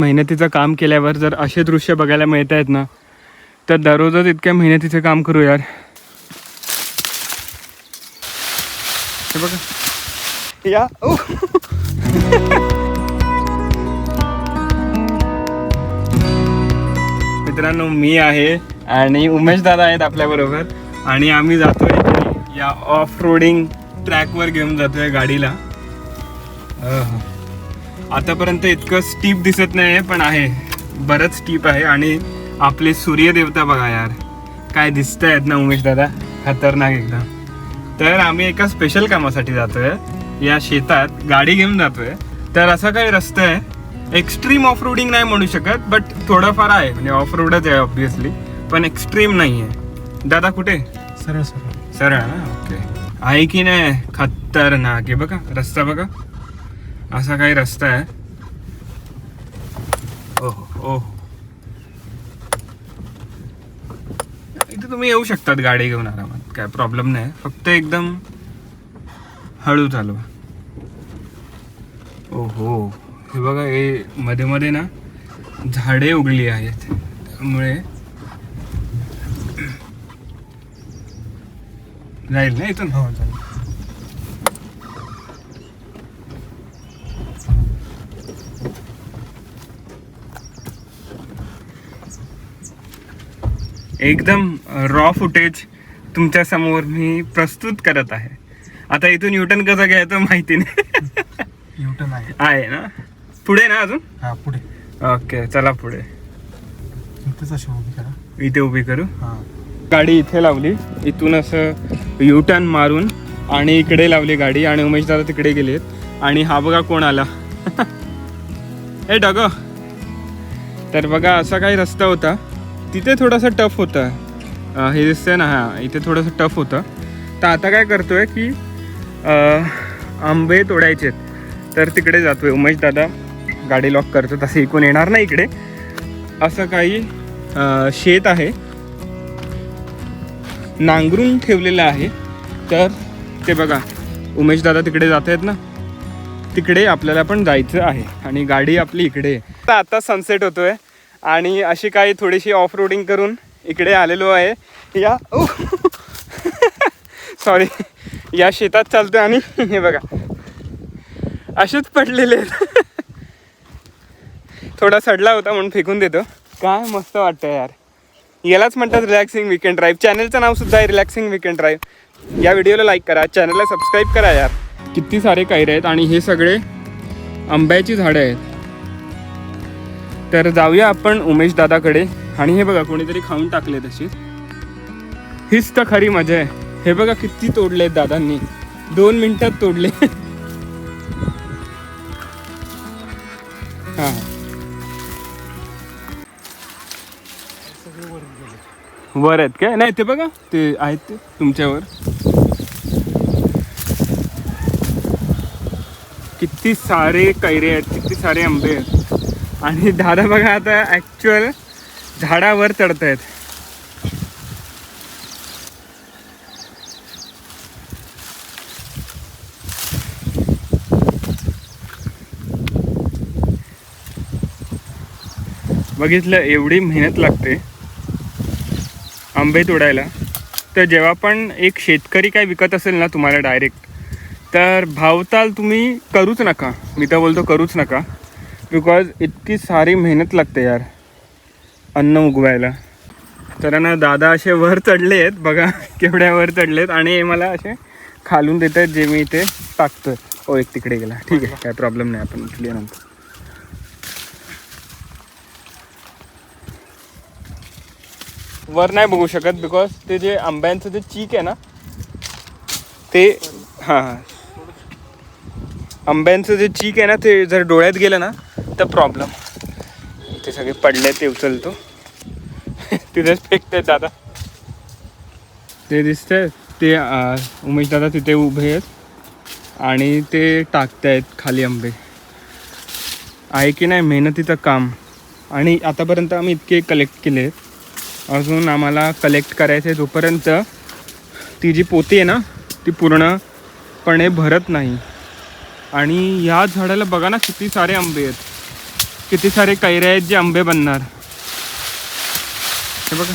मेहनतीचं काम केल्यावर जर असे दृश्य बघायला मिळत आहेत ना तर दररोजच इतक्या मेहनतीचं काम करू यार. हे बघा. या. ओ. मित्रांनो मी आहे आणि उमेश दादा आहेत आपल्याबरोबर. आणि आम्ही जातोय या ऑफ रोडिंग ट्रॅकवर घेऊन जातोय गाडीला. आतापर्यंत इतकं स्टीप दिसत नाही आहे पण आहे. बरंच स्टीप आहे आणि आपले सूर्यदेवता बघा यार. काय दिसत आहेत ना उमेश दादा? खतरनाक एकदम तर आम्ही एका स्पेशल कामासाठी जातोय. या शेतात गाडी घेऊन जातोय. तर असा काही रस्ता आहे. एक्स्ट्रीम ऑफ रोडिंग नाही म्हणू शकत बट थोडंफार आहे. म्हणजे ऑफ रोडच आहे ऑब्विसली पण एक्स्ट्रीम नाही आहे दादा कुठे? सरळ सरळ. सरळ ना? ओके आहे की नाही? खतरनाक आहे बघा. रस्ता बघा. असा काही रस्ता आहे. ओहो ओहो. इथे तुम्ही येऊ शकतात गाडी घेऊन आरामात काय प्रॉब्लेम नाही. फक्त एकदम हळू चालवा. ओहो हे बघा हे मध्ये मध्ये ना झाडे उगली आहेत. त्यामुळे जाईल ना इथून? हो एकदम रॉ फुटेज तुमच्यासमोर मी प्रस्तुत करत आहे. आता इथून युटर्न कसं घ्यायचं माहिती नाही. युटर्न आहे. आहे ना? पुढे ना अजून? हा पुढे. ओके चला पुढे. इथेच अशी उभी करा. इथे उभी करू. हा. गाडी इथे लावली. इथून असं युटर्न मारून आणि इकडे लावली गाडी आणि उमेश दादा तिकडे गेलेत. आणि हा बघा कोण आला. हे डग तर बघा असा काही रस्ता होता. तिथे थोडासा टफ होतं. हे दिसतंय ना हा इथे थोडंसं टफ होतं. तर आता काय करतो आहे की आंबे तोडायचे तर तिकडे जातो आहे उमेश दादा गाडी लॉक करतो तसं इकून येणार नाही इकडे. असं काही शेत आहे. नांगरून ठेवलेलं आहे. तर ते बघा उमेश दादा तिकडे जात आहेत ना. तिकडे आपल्याला पण जायचं आहे आणि गाडी आपली इकडे आहे. तर आता सनसेट होतोय. आणि अशी काही थोडीशी ऑफ रोडिंग करून इकडे आलेलो आहे. या सॉरी या शेतात चालतो आणि हे बघा. असेच पडलेले आहेत. थोडा सडला होता म्हणून फेकून देतो. काय मस्त वाटतं यार. यालाच म्हणतात रिलॅक्सिंग विकेंड ड्राईव्ह चॅनलचं नाव सुद्धा आहे रिलॅक्सिंग विकेंड ड्राईव्ह या व्हिडिओला लाईक करा. चॅनलला सबस्क्राईब करा यार. किती सारे कैरे आहेत आणि हे सगळे आंब्याची झाडं आहेत. तर जाऊया आपण उमेश दादाकडे. आणि हे बघा कोणीतरी खाऊन टाकले तशीच हीच तर खरी मजा आहे. हे बघा किती तोडले दादांनी. दोन मिनिटात तोडले. हां. वर आहेत काय? नाही ते बघा. ते आहेत ते तुमच्यावर. किती सारे कैरे आहेत किती सारे आंबे आहेत. आणि दादा बघा आता ॲक्च्युअल झाडावर चढत आहेत बघितलं एवढी मेहनत लागते आंबे तोडायला. तर जेव्हा पण एक शेतकरी काय विकत असेल ना तुम्हाला डायरेक्ट तर भावताल तुम्ही करूच नका. मी तर बोलतो करूच नका. बिकॉज इतकी सारी मेहनत लागते यार. अन्न उगवायला. तर ना दादा असे वर चढले आहेत बघा केवढ्या वर चढले आहेत आणि हे मला असे खालून देत आहेत जे मी इथे टाकतोय. ओ एक तिकडे गेला. ठीक आहे काय प्रॉब्लेम नाही आपण उचलूया नंतर. वर नाही बघू शकत बिकॉज ते जे आंब्यांचं जे चीक आहे ना ते हां हां. आंब्यांचं जे चीक आहे ना ते जर डोळ्यात गेलं ना तर प्रॉब्लेम ते सगळे पडले ते उचलतो. तिथेच फेकते दादा. ते दिसतंय. ते उमेश दादा तिथे उभे आहेत. आणि ते टाकतायत खाली आंबे. आहे की नाही मेहनतीचं काम. आणि आतापर्यंत आम्ही इतके कलेक्ट केले. अजून आम्हाला कलेक्ट करायचं आहे जोपर्यंत ती जी पोती आहे ना ती पूर्णपणे भरत नाही. आणि या झाडाला बघा ना किती सारे आंबे आहेत. किती सारे कैरे आहेत जे आंबे बनणार. हे बघा.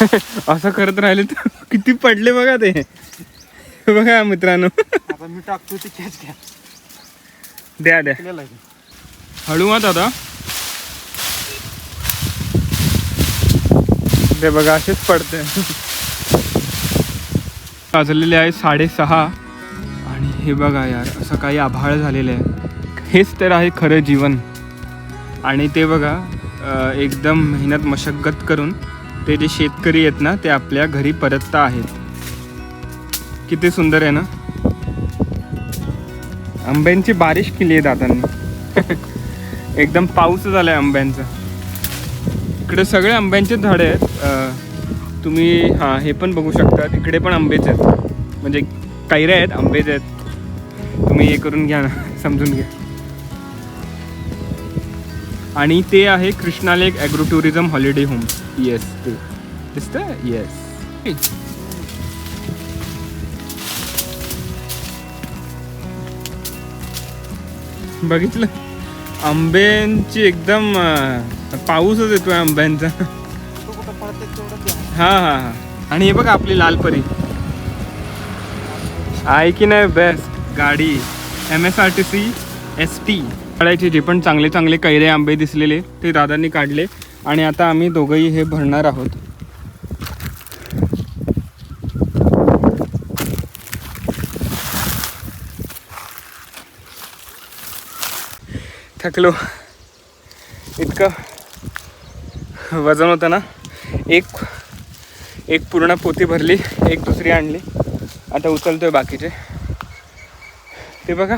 असं करत राहिले तर किती पडले बघा ते. बघा मित्रांनो. आता मी टाकतो ते कॅच घ्या. द्या द्या. केलेलं आहे हळू हा दादा ते बघा असेच पडते. वाजलेले आहे साडेसहा. आणि हे बघा यार असं काही आभाळ झालेलं आहे. हेच तर आहे खरं जीवन. आणि ते बघा अं, एकदम मेहनत मशगत करून ते जे शेतकरी आहेत ना ते आपल्या घरी परतता आहेत. किती सुंदर आहे ना? आंब्यांची बारिश केली आहे दादांनी. एकदम पाऊस झालाय आंब्यांचा. इकडे सगळे आंब्यांचे झाडे आहेत. तुम्ही हां हे पण बघू शकता. तिकडे पण आंबेच आहेत. म्हणजे कैऱ्या आहेत आंबेच आहेत. तुम्ही हे करून घ्या ना समजून घ्या. आणि ते आहे Krishna lake agro tourism holiday home. Yes ते. दिसतं येस बघितलं? आंब्यांची एकदम पाऊसच येतोय आंब्यांचा. हा हा हा. आणि हे बघा आपली लालपरी आहे की नाही बेस्ट गाडी. M S R T C S T काढायचे जे पण चांगले चांगले कैरे आंबे दिसलेले ते दादांनी काढले. आणि आता आम्ही दोघंही हे भरणार आहोत. थकलो. इतकं वजन होतं ना. एक एक पूर्ण पोती भरली एक दुसरी आणली. आता उचलतोय बाकीचे. ते बघा.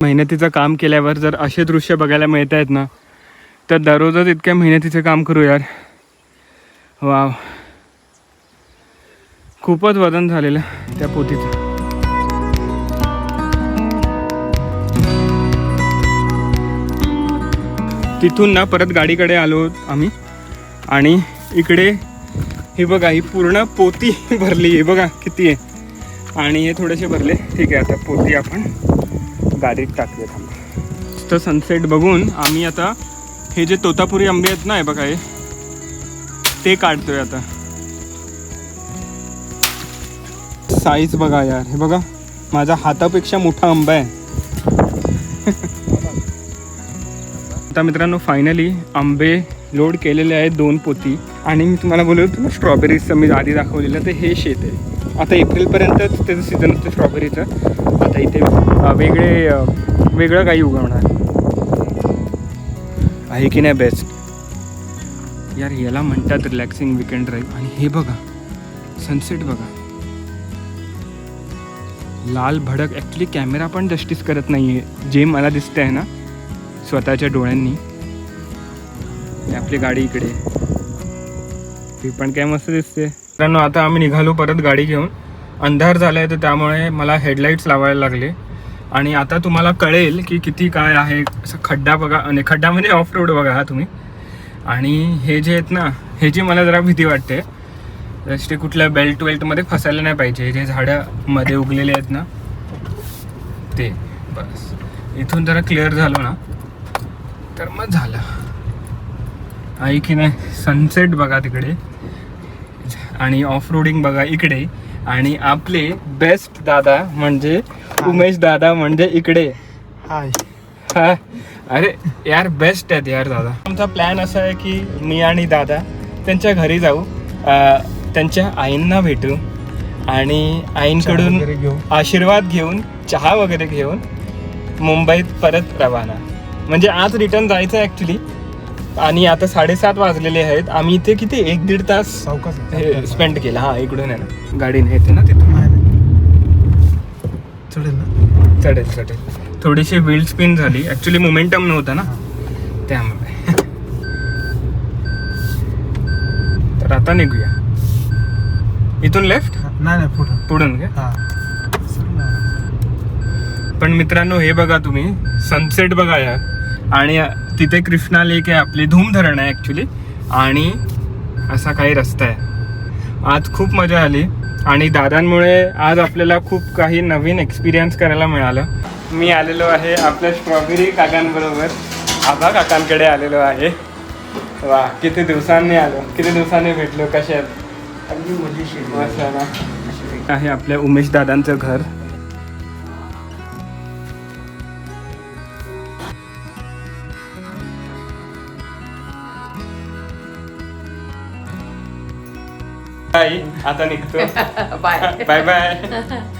मेहनतीचं काम केल्यावर जर असे दृश्य बघायला मिळत आहेत ना तर दररोजच इतक्या मेहनतीचं काम करू यार. वाव. खूपच वजन झालेलं त्या पोतीचं. तिथून ना परत गाडीकडे आलो आम्ही. आणि इकडे हे बघा ही पूर्ण पोती भरली. आहे बघा किती आहे. आणि हे थोडेसे भरले. ठीक आहे आता पोती आपण गाडीत टाकले थांबा तर सनसेट बघून आम्ही आता हे जे तोतापुरी आंबे आहेत ना हे बघा हे ते काढतोय आता. साईज बघा यार. हे बघा माझा हातापेक्षा मोठा आंबा आहे. आता मित्रांनो फायनली आंबे लोड केलेले आहेत दोन पोती. आणि मी तुम्हाला बोललो होतो स्ट्रॉबेरीचं स्ट्रॉबेरीजचं मी आधी दाखवलेलं तर हे शेत आहे. आता एप्रिलपर्यंतच त्याचं सीझन असतं स्ट्रॉबेरीचं आता इथे वेगळे वेगळं काही उगवणार. आहे की नाही बेस्ट यार याला म्हणतात रिलॅक्सिंग विकेंड ड्राईव्ह आणि हे बघा सनसेट बघा. लाल भडक. ॲक्च्युली कॅमेरा पण जस्टिस करत नाही आहे जे मला दिसतं आहे ना स्वतःच्या डोळ्यांनी. आपली गाडी इकडे. ती पण काय मस्त दिसते. मित्रांनो आता आम्ही निघालो परत गाडी घेऊन. अंधार झाला आहे तर त्यामुळे मला हेडलाईट्स लावायला लागले. आणि आता तुम्हाला कळेल की किती काय आहे. असं खड्डा बघा आणि खड्डा म्हणजे ऑफ रोड बघा हा तुम्ही. आणि हे जे आहेत ना हे जी मला जरा भीती वाटते. जस्ट ते कुठल्या बेल्ट वेल्टमध्ये फसायला नाही पाहिजे. जे झाडामध्ये उगलेले आहेत ना ते. बस. इथून जरा क्लिअर झालो ना. तर मग झालं. आहे की नाही? सनसेट बघा तिकडे. आणि ऑफ रोडिंग बघा इकडे. आणि आपले बेस्ट दादा म्हणजे उमेश दादा म्हणजे इकडे. हाय. हा. अरे यार बेस्ट आहेत यार दादा. आमचा प्लॅन असा आहे की मी आणि दादा त्यांच्या घरी जाऊ. त्यांच्या आईंना भेटू. आणि आईंकडून आशीर्वाद घेऊन चहा वगैरे घेऊन मुंबईत परत रवाना. म्हणजे आज रिटर्न जायचं ॲक्च्युली आणि आता साडेसात वाजलेले आहेत. आम्ही इथे किती? एक दीड तास आहे. स्पेंड केला. हा इकडून आहे ना. गाडीने येते ना तिथून. चढेल ना? चढेल चढेल. थोडीशी व्हील स्पिन झाली. ॲक्च्युली मोमेंटम नव्हता ना. त्यामुळे. तर आता निघूया. इथून लेफ्ट हा, नाही नाही पुढं. पुढून घे हा. चल ना. पण मित्रांनो हे बघा तुम्ही. सनसेट बघा या आणि तिथे कृष्णा लेक आहे आपली धूम धरण आहे ॲक्च्युली आणि असा काही रस्ता आहे. आज खूप मजा आली. आणि दादांमुळे आज आपल्याला खूप काही नवीन एक्सपिरियन्स करायला मिळालं. मी आलेलो आहे आपल्या स्ट्रॉबेरी काकांबरोबर. आबा काकांकडे आलेलो आहे. वा किती दिवसांनी आलो. किती दिवसांनी भेटलो? कसे आहेत? अगदी मजेशीर. मस्त आहे ना? आहे आपल्या उमेश दादांचं घर. आता निघतो. Bye bye bye